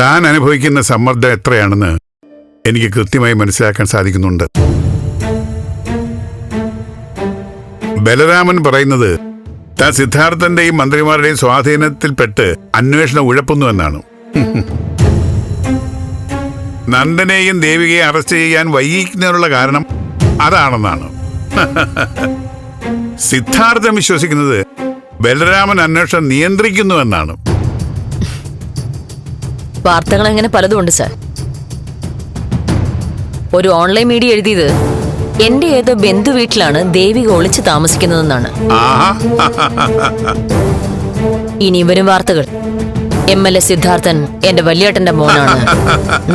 താൻ അനുഭവിക്കുന്ന സമ്മർദ്ദം എത്രയാണെന്ന് എനിക്ക് കൃത്യമായി മനസ്സിലാക്കാൻ സാധിക്കുന്നുണ്ട്. ബലരാമൻ പറയുന്നത് താൻ സിദ്ധാർത്ഥന്റെയും മന്ത്രിമാരുടെയും സ്വാധീനത്തിൽപ്പെട്ട് അന്വേഷണം ഉഴപ്പുന്നു എന്നാണ്. നന്ദനെയും ദേവികയെ അറസ്റ്റ് ചെയ്യാൻ വൈകിക്കുന്നതിനുള്ള കാരണം അതാണെന്നാണ്. സിദ്ധാർത്ഥം വിശ്വസിക്കുന്നത് ബലരാമൻ അന്വേഷണം നിയന്ത്രിക്കുന്നുവെന്നാണ് വാർത്തകൾ അങ്ങനെ പലതും ഉണ്ട് സാർ. ഒരു ഓൺലൈൻ മീഡിയ എഴുതിയത് എന്റെ ഏതോ ബന്ധു വീട്ടിലാണ് ദേവിക ഒളിച്ച് താമസിക്കുന്നതെന്നാണ്. ഇനി വരും വാർത്തകൾ. എം എൽ എ സിദ്ധാർത്ഥൻ എന്റെ വല്യേട്ടന്റെ മോനാണ്.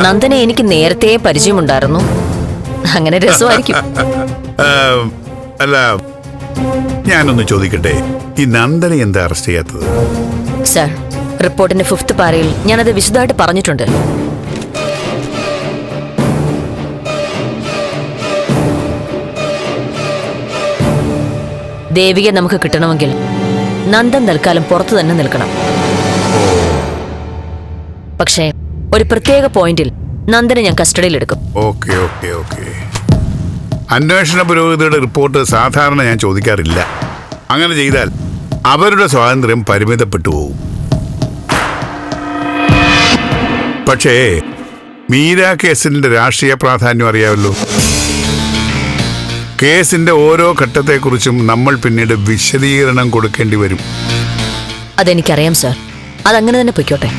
നന്ദനെ എനിക്ക് നേരത്തെ പരിചയമുണ്ടായിരുന്നു. അങ്ങനെ രസമായിരിക്കും. അല്ല ഞാനൊന്ന് ചോദിക്കട്ടെ ഈ നന്ദനെ എന്താ അറസ്റ്റ് ചെയ്യാത്തത്? സാർ റിപ്പോർട്ടിന്റെ ഫിഫ്ത്ത് പാരയിൽ ഞാനത് വിശദമായിട്ട് പറഞ്ഞിട്ടുണ്ട്. ദേവിക നമുക്ക് കിട്ടണമെങ്കിൽ നന്ദൻ തൽക്കാലം പുറത്തു തന്നെ നിൽക്കണം. പക്ഷേ ഒരു പ്രത്യേക പോയിന്റിൽ നന്ദനെ ഞാൻ ഓക്കെ ഓക്കെ അന്വേഷണ പുരോഗതിയുടെ റിപ്പോർട്ട് സാധാരണ ഞാൻ ചോദിക്കാറില്ല. അങ്ങനെ ചെയ്താൽ അവരുടെ സ്വാതന്ത്ര്യം പരിമിതപ്പെട്ടു പോകും പക്ഷേ മീര കേസിന്റെ രാഷ്ട്രീയ പ്രാധാന്യം അറിയാമല്ലോ. കേസിന്റെ ഓരോ ഘട്ടത്തെക്കുറിച്ചും നമ്മൾ പിന്നീട് വിശദീകരണം കൊടുക്കേണ്ടി വരും. അതെനിക്കറിയാം സാർ. അതങ്ങനെ തന്നെ പൊയ്ക്കോട്ടെ.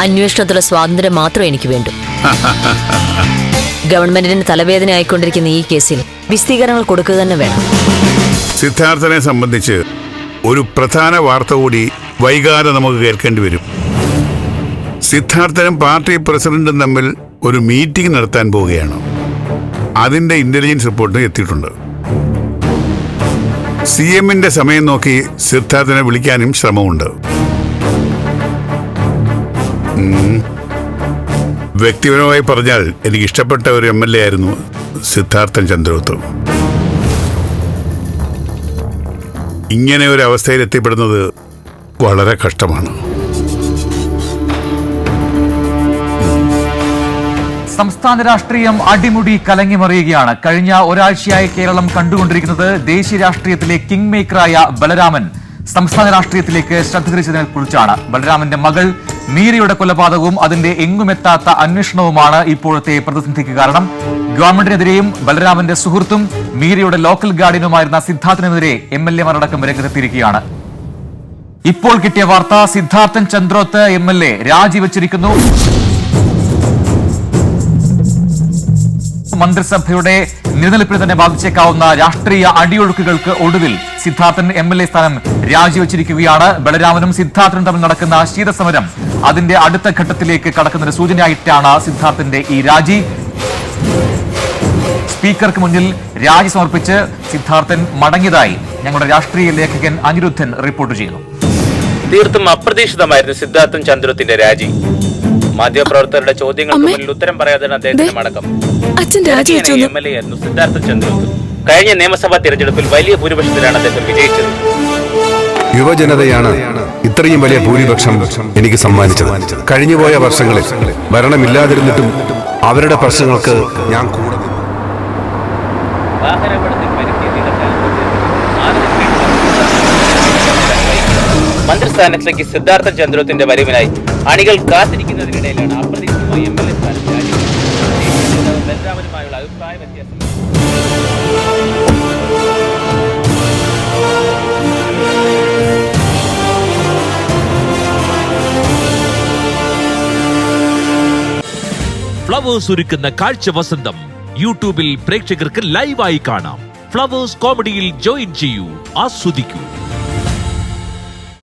അന്വേഷണത്തിലുള്ള സ്വാതന്ത്ര്യം മാത്രം എനിക്ക് വേണ്ടു. ഗവൺമെന്റിന് തലവേദന ആയിക്കൊണ്ടിരിക്കുന്ന ഈ കേസിൽ വിശദീകരണങ്ങൾ കൊടുക്കുക തന്നെ വേണം. സിദ്ധാർത്ഥനെ സംബന്ധിച്ച് ഒരു പ്രധാന വാർത്ത കൂടി വൈകാതെ നമുക്ക് കേൾക്കേണ്ടി വരും. സിദ്ധാർത്ഥനും പാർട്ടി പ്രസിഡന്റും തമ്മിൽ ഒരു മീറ്റിംഗ് നടത്താൻ പോവുകയാണ്. അതിന്റെ ഇന്റലിജൻസ് റിപ്പോർട്ട് എത്തിയിട്ടുണ്ട്. സി എമ്മിന്റെ സമയം നോക്കി സിദ്ധാർത്ഥനെ വിളിക്കാനും ശ്രമമുണ്ട്. വ്യക്തിപരമായി പറഞ്ഞാൽ എനിക്ക് ഇഷ്ടപ്പെട്ട ഒരു എം എൽ എ ആയിരുന്നു സിദ്ധാർത്ഥൻ ചന്ദ്രഗുപ്ത ഇങ്ങനെ ഒരു അവസ്ഥയിൽ എത്തിപ്പെടുന്നത് വളരെ കഷ്ടമാണ്. സംസ്ഥാന രാഷ്ട്രീയം അടിമുടി കലങ്ങിമറിയുകയാണ്. കഴിഞ്ഞ ഒരാഴ്ചയായി കേരളം കണ്ടുകൊണ്ടിരിക്കുന്നത് ദേശീയ രാഷ്ട്രീയത്തിലെ കിങ് മേക്കറായ ബലരാമൻ. സംസ്ഥാന രാഷ്ട്രീയത്തിലേക്ക് ശ്രദ്ധ തിരിച്ചതിനെ കുറിച്ചാണ്. ബലരാമന്റെ മകൾ മീരയുടെ കൊലപാതകവും അതിന്റെ എങ്ങുമെത്താത്ത അന്വേഷണവുമാണ് ഇപ്പോഴത്തെ പ്രതിസന്ധിക്ക് കാരണം. ഗവൺമെന്റിനെതിരെയും ബലരാമന്റെ സുഹൃത്തും മീരയുടെ ലോക്കൽ ഗാർഡിയനുമായിരുന്ന സിദ്ധാർത്ഥിനെതിരെ എം എൽ എമാരടക്കം രംഗത്തെത്തിയിരിക്കുകയാണ്. ഇപ്പോൾ കിട്ടിയ വാർത്ത Siddharthan Chandroth M L A രാജിവെച്ചിരിക്കുന്നു. മന്ത്രിസഭയുടെ നിലനിൽപ്പിനെ തന്നെ ബാധിച്ചേക്കാവുന്ന രാഷ്ട്രീയ അടിയൊഴുക്കുകൾക്ക് ഒടുവിൽ സിദ്ധാർത്ഥൻ എം എൽ എ സ്ഥാനം രാജിവെച്ചിരിക്കുകയാണ്. ബലരാമനും സിദ്ധാർത്ഥനും തമ്മിൽ നടക്കുന്ന ശീതസമരം അതിന്റെ അടുത്ത ഘട്ടത്തിലേക്ക് കടക്കുന്നൊരു സൂചനയായിട്ടാണ് സിദ്ധാർത്ഥന്റെ ഈ രാജി. സ്പീക്കർക്ക് മുന്നിൽ രാജി സമർപ്പിച്ച് സിദ്ധാർത്ഥൻ മടങ്ങിയതായി ഞങ്ങളുടെ രാഷ്ട്രീയ ലേഖകൻ അനിരുദ്ധൻ റിപ്പോർട്ട് ചെയ്യുന്നു. തീർത്തും അപ്രതീക്ഷിതമായിരുന്നു സിദ്ധാർത്ഥൻ ചന്ദ്രത്തിന്റെ രാജി. മാധ്യമപ്രവർത്തകരുടെ ചോദ്യങ്ങൾക്ക്. മുന്നിൽ ഉത്തരം പറയാതെ അദ്ദേഹത്തിന്റെ മടക്കം അച്ഛൻ രാജിവെച്ചു എം എൽ എ ആയിരുന്നു സിദ്ധാർത്ഥ ചന്ദ്രബോസ് കഴിഞ്ഞ നിയമസഭാ തിരഞ്ഞെടുപ്പിൽ വലിയ ഭൂരിപക്ഷത്തിലാണ് അദ്ദേഹം വിജയിച്ചത്. യുവജനതയാണ് ഇത്രയും വലിയ ഭൂരിപക്ഷം എനിക്ക് സമ്മാനിച്ചത്. കഴിഞ്ഞുപോയ വർഷങ്ങളിൽ ഭരണമില്ലാതിരുന്നിട്ടും അവരുടെ പ്രശ്നങ്ങൾക്ക് ഞാൻ കൂടെ മന്ത്രിസ്ഥാനത്തേക്ക് സിദ്ധാർത്ഥ ചന്ദ്രത്തിന്റെ വരവിനായി അണികൾ കാത്തിരിക്കുന്നതിനിടയിലാണ് അപ്രതീക്ഷിതമായി എം എൽ എ സ്ഥാനം ഫ്ലവേഴ്സ് ഒരുക്കുന്ന കാഴ്ച വസന്തം. യൂട്യൂബിൽ പ്രേക്ഷകർക്ക് ലൈവായി കാണാം. ഫ്ലവേഴ്സ് കോമഡിയിൽ ജോയിൻ ചെയ്യൂ ആസ്വദിക്കൂ.